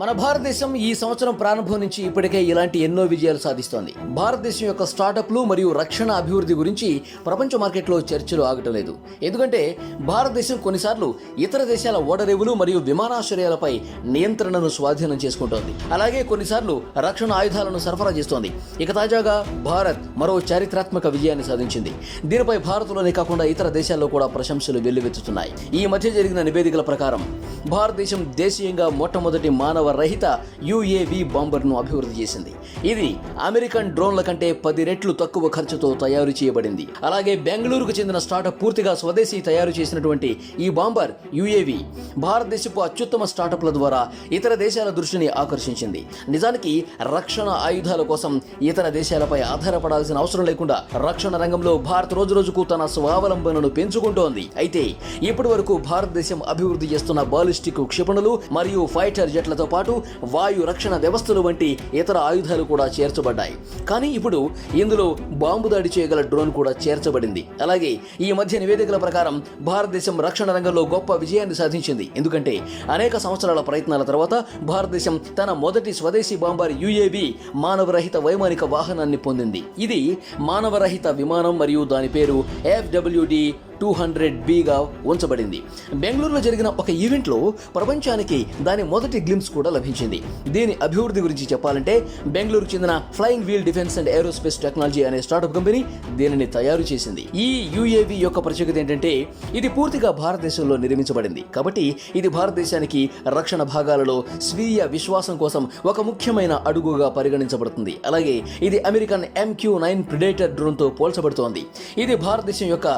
మన భారతదేశం ఈ సంవత్సరం ప్రారంభం నుంచి ఇప్పటికే ఇలాంటి ఎన్నో విజయాలు సాధిస్తోంది. భారతదేశం యొక్క స్టార్టప్లు మరియు రక్షణ అభివృద్ధి గురించి ప్రపంచ మార్కెట్లో చర్చలు ఆగటం లేదు. ఎందుకంటే భారతదేశం కొన్నిసార్లు ఇతర దేశాల ఓడరేవులు మరియు విమానాశ్రయాలపై నియంత్రణను స్వాధీనం చేసుకుంటోంది. అలాగే కొన్నిసార్లు రక్షణ ఆయుధాలను సరఫరా చేస్తోంది. ఇక తాజాగా భారత్ మరో చారిత్రాత్మక విజయాన్ని సాధించింది. దీనిపై భారత్లోనే కాకుండా ఇతర దేశాల్లో కూడా ప్రశంసలు వెల్లువెత్తుతున్నాయి. ఈ మధ్య జరిగిన నివేదికల ప్రకారం భారతదేశం దేశీయంగా మొట్టమొదటి మానవ రహిత యుఏవి బాంబర్ను అభివృద్ధి చేసింది. ఇది అమెరికన్ డ్రోన్ల కంటే పది రెట్లు తక్కువ ఖర్చుతో తయారు చేయబడింది. అలాగే బెంగళూరుకు చెందిన స్టార్టప్ పూర్తిగా స్వదేశీ తయారు చేసినటువంటి ఈ బాంబర్ యుఏవి భారతదేశపు అత్యుత్తమ స్టార్టప్ల ద్వారా ఇతర దేశాల దృష్టిని ఆకర్షించింది. నిజానికి రక్షణ ఆయుధాల కోసం ఇతర దేశాలపై ఆధారపడాల్సిన అవసరం లేకుండా రక్షణ రంగంలో భారత్ రోజురోజుకు తన స్వావలంబనను పెంచుకుంటోంది. అయితే ఇప్పటి వరకు భారతదేశం అభివృద్ధి చేస్తున్న బాలిస్టిక్ క్షిపణులు మరియు ఫైటర్ జెట్లతో పాటు వాయు రక్షణ వ్యవస్థలు వంటి ఇతర ఆయుధాలు కూడా చేర్చబడ్డాయి. కానీ ఇప్పుడు ఇందులో బాంబు దాడి చేయగల డ్రోన్ కూడా చేర్చబడింది. అలాగే ఈ మధ్య నివేదికల ప్రకారం భారతదేశం రక్షణ రంగంలో గొప్ప విజయాన్ని సాధించింది. ఎందుకంటే అనేక సంవత్సరాల ప్రయత్నాల తర్వాత భారతదేశం తన మొదటి స్వదేశీ బాంబర్ యుఏవి మానవరహిత వైమానిక వాహనాన్ని పొందింది. ఇది మానవరహిత విమానం మరియు దాని పేరు ఎఫ్డబ్ల్యూడి టూ హండ్రెడ్ బిగా ఉంచబడింది. బెంగళూరులో జరిగిన ఒక ఈవెంట్లో ప్రపంచానికి దాని మొదటి గ్లిమ్స్ కూడా లభించింది. దీని అభివృద్ధి గురించి చెప్పాలంటే బెంగళూరుకు చెందిన flying wheel defence and aerospace technology అనే స్టార్టప్ కంపెనీ దీనిని తయారు చేసింది. ఈ యుఏవి యొక్క ప్రత్యేకత ఏంటంటే ఇది పూర్తిగా భారతదేశంలో నిర్మించబడింది. కాబట్టి ఇది భారతదేశానికి రక్షణ భాగాలలో స్వీయ విశ్వాసం కోసం ఒక ముఖ్యమైన అడుగుగా పరిగణించబడుతుంది. అలాగే ఇది అమెరికన్ ఎంక్యూ నైన్ ప్రిడేటర్ డ్రోన్తో పోల్చబడుతోంది. ఇది భారతదేశం యొక్క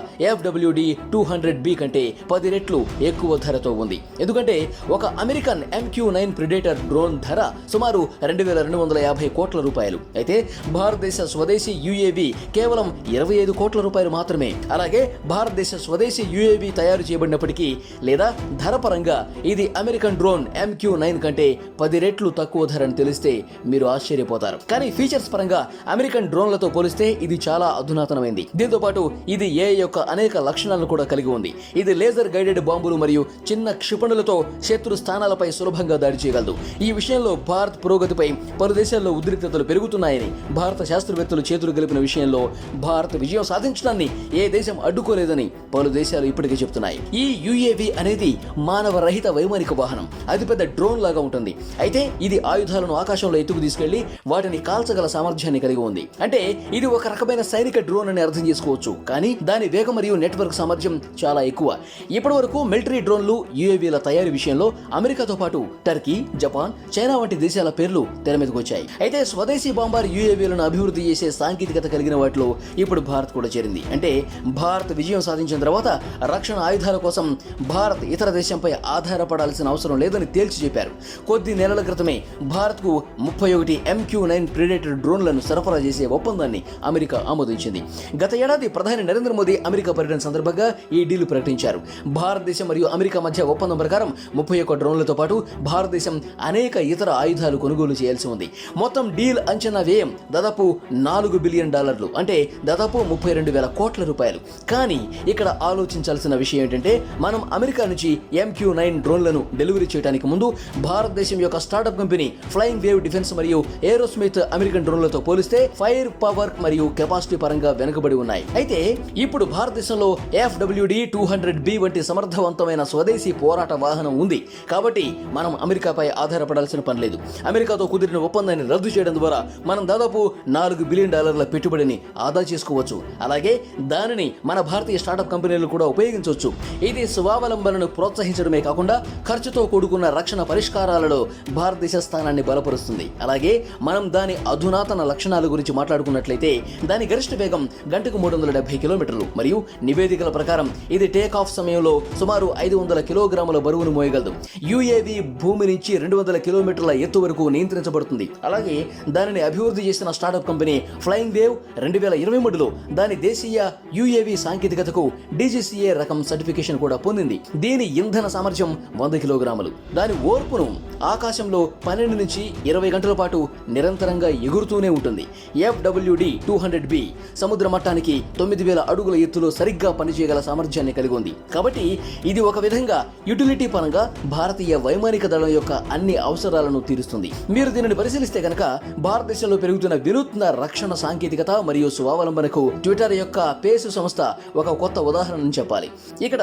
ఎఫ్డబ్ల్యూడి టూ హండ్రెడ్ బి కంటే పది రెట్లు ఎక్కువ ధరతో ఉంది. ఎందుకంటే ఒక American MQ nine predator drone ధర సుమారు రెండు వేల రెండు వందల యాభై కోట్ల రూపాయలు. అయితే భారతదేశ స్వదేశీ యుఏవి కేవలం ఇరవై ఐదు కోట్ల రూపాయలు మాత్రమే. అలాగే భారతదేశ స్వదేశీ యుఏవి తయారు చేయబడినప్పటికీ లేదా ధర పరంగా ఇది అమెరికన్ డ్రోన్ ఎంక్యూ నైన్ కంటే పది రెట్లు తక్కువ ధర అని తెలిస్తే మీరు ఆశ్చర్యపోతారు. కానీ ఫీచర్స్ పరంగా అమెరికన్ డ్రోన్లతో పోలిస్తే ఇది చాలా అధునాతనమైంది. దీంతో పాటు ఇది ఏ యొక్క అనేక లక్షణాలను కూడా కలిగి ఉంది. ఇది లేజర్ గైడెడ్ బాంబులు మరియు చిన్న క్షిపణులతో శత్రు స్థానాలపై సులభంగా దాడి చేయగలదు. ఈ విషయంలో భారత్ పురోగతిపై పలు దేశాల్లో ఉద్రిక్తతలు పెరుగుతున్నాయని భారత శాస్త్రవేత్తలు చేతులు గెలిపిన విషయంలో భారత్ విజయం సాధించడాన్ని ఏ దేశం అడ్డుకోలేదని పలు దేశాలు ఇప్పటికే చెబుతున్నాయి. ఈ యుఏవి అనేది మానవ రహిత వైమానిక వాహనం. అతిపెద్ద డ్రోన్ లాగా ఉంటుంది. అయితే ఇది ఆయుధాలను ఆకాశంలో ఎత్తుకు తీసుకెళ్ళి వాటిని కాల్చగల సామర్థ్యాన్ని కలిగి ఉంది. అంటే ఇది ఒక రకమైన సైనిక డ్రోన్ అని అర్థం చేసుకోవచ్చు. కానీ దాని వేగం మరియు నెట్వర్క్ సామర్థ్యం చాలా ఎక్కువ. ఇప్పటి వరకు మిలిటరీ డ్రోన్లు యుఏవీల తయారీ విషయంలో అమెరికాతో పాటు టర్కీ జపాన్ చైనా వంటి దేశాల పేర్లు తెర మీదకు వచ్చాయి. అయితే స్వదేశీ బాంబార్ యుఏవీలను అభివృద్ధి చేసే సాంకేతికత కలిగిన వాటిలో ఇప్పుడు భారత్ కూడా చేరింది. అంటే భారత్ విజయం సాధించిన తర్వాత రక్షణ ఆయుధాల కోసం భారత్ ఇతర దేశంపై ఆధారపడాల్సిన అవసరం లేదని తేల్చి చెప్పారు. కొద్ది నెలల క్రితమే భారత్కు ముప్పై ఒకటి ఎంక్యూ నైన్ ప్రిడేటర్ డ్రోన్లను సరఫరా చేసే ఒప్పందాన్ని అమెరికా ఆమోదించింది. గత ఏడాది ప్రధాని నరేంద్ర మోదీ అమెరికా పర్యటన సందర్భంగా ఈ డీల్ ప్రకటించారు. భారతదేశం మరియు అమెరికా మధ్య ఒప్పందం ప్రకారం ముప్పై ఒక్క డ్రోన్లతో పాటు భారతదేశం అనేక ఇతర ఆయుధాలు కొనుగోలు చేయాల్సి ఉంది. మొత్తం డీల్ అంచనా వ్యయం దాదాపు నాలుగు బిలియన్ డాలర్లు అంటే దాదాపు ముప్పై రెండు వేల కోట్ల రూపాయలు. కానీ ఇక్కడ ఆలోచించాల్సిన విషయం ఏంటంటే మనం అమెరికా నుంచి ఎంక్యూ నైన్ డ్రోన్లను డెలివరీ చేయడానికి ముందు భారతదేశం యొక్క startup company flying wave defence మరియు ఏరోస్మిత్ అమెరికన్ డ్రోన్లతో పోలిస్తే ఫైర్ పవర్ మరియు కెపాసిటీ పరంగా వెనుకబడి ఉన్నాయి. అయితే ఇప్పుడు భారతదేశంలో ఎఫ్డబ్ల్యూడి టూ హండ్రెడ్ బి వంటి సమర్థవంతమైన స్వదేశీ పోరాట వాహనం ఉంది. కాబట్టి మనం అమెరికాపై ఆధారపడాల్సిన పని లేదు. అమెరికాతో కుదిరిన ఒప్పందాన్ని రద్దు చేయడం ద్వారా మనం దాదాపు నాలుగు బిలియన్ డాలర్ల పెట్టుబడిని ఆదా చేసుకోవచ్చు. అలాగే దానిని మన భారతీయ స్టార్టప్ కంపెనీలు కూడా ఉపయోగించవచ్చు. ఇది స్వావలంబనను ప్రోత్సహించడమే కాకుండా ఖర్చుతో కూడుకున్న రక్షణ పరిష్కారాలలో భారతదేశ స్థానాన్ని బలపరుస్తుంది. అలాగే మనం దాని అధునాతన లక్షణాల గురించి మాట్లాడుకున్నట్లయితే దాని గరిష్ట వేగం గంటకు మూడు వందల డెబ్బై కిలోమీటర్లు మరియు నివేదిక నివేదికల ప్రకారం ఇది టేక్ ఆఫ్ సమయంలో సుమారు ఐదు వందల కిలోగ్రాముల బరువును మోయగలదు. యుఏవి భూమి నుంచి రెండు వందల కిలోమీటర్ల ఎత్తు వరకు నియంత్రించబడుతుంది. అలాగే దానిని అభివృద్ధి చేసిన స్టార్టప్ కంపెనీ ఫ్లయింగ్ వేవ్ రెండు వేల ఇరవై మూడులో దాని దేశీయ యుఏవి సాంకేతికతకు డీజీసీఏ రకం సర్టిఫికేషన్ కూడా పొందింది. దీని ఇంధన సామర్థ్యం వంద కిలోగ్రాములు. దాని ఓర్పును ఆకాశంలో పన్నెండు నుంచి ఇరవై గంటల పాటు నిరంతరంగా ఎగురుతూనే ఉంటుంది. ఎఫ్డబ్ల్యూడి టూ హండ్రెడ్ బి సముద్ర మట్టానికి తొమ్మిది వేల అడుగుల ఎత్తులో సరిగ్గా పనిచేయగల సామర్థ్యాన్ని కలిగి ఉంది. కాబట్టి ఇది ఒక విధంగా యుటిలిటీ పరంగా భారతీయ వైమానిక దళం యొక్క అన్ని అవసరాలను తీరుస్తుంది. మీరు దీనిని పరిశీలిస్తే కనుక భారతదేశంలో పెరుగుతున్న వినూత్న రక్షణ సాంకేతికత మరియు స్వావలంబనకు ట్విట్టర్ యొక్క పేసు సంస్థ ఒక కొత్త ఉదాహరణను చెప్పాలి. ఇక్కడ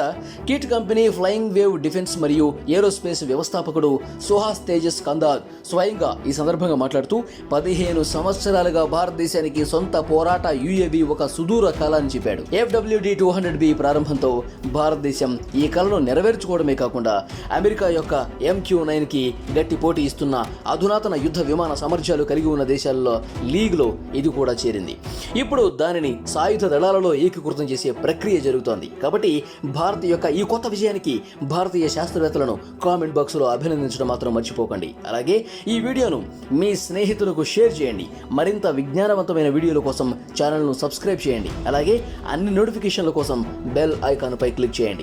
kit company flying wave defence మరియు ఏరోస్పేస్ వ్యవస్థాపకుడు సుహాస్ తేజస్ కందార్ స్వయంగా ఈ సందర్భంగా మాట్లాడుతూ పదిహేను సంవత్సరాలుగా భారతదేశానికి సొంత పోరాట యుఏవి ఒక సుదూర కాలాన్ని చెప్పాడు. ఎఫ్డబ్ల్యూడి టూ హండ్రెడ్ బి ప్రారంభంతో భారతదేశం ఈ కలను నెరవేర్చుకోవడమే కాకుండా అమెరికా యొక్క ఎంక్యూ నైన్కి గట్టి పోటీ ఇస్తున్న అధునాతన యుద్ధ విమాన సామర్థ్యాలు కలిగి ఉన్న దేశాల్లో లీగ్లో ఇది కూడా చేరింది. ఇప్పుడు దానిని సాయుధ దళాలలో ఏకీకృతం చేసే ప్రక్రియ జరుగుతోంది. కాబట్టి భారత్ యొక్క ఈ కొత్త విజయానికి భారతీయ శాస్త్రవేత్తలను కామెంట్ బాక్స్లో అభినందించడం మాత్రం మర్చిపోకండి. అలాగే ఈ వీడియోను మీ స్నేహితులకు షేర్ చేయండి. మరింత విజ్ఞానవంతమైన వీడియోల కోసం ఛానల్ను సబ్స్క్రైబ్ చేయండి. అలాగే అన్ని నోటిఫికేషన్ల కోసం కోసం బెల్ ఐకాన్పై క్లిక్ చేయండి.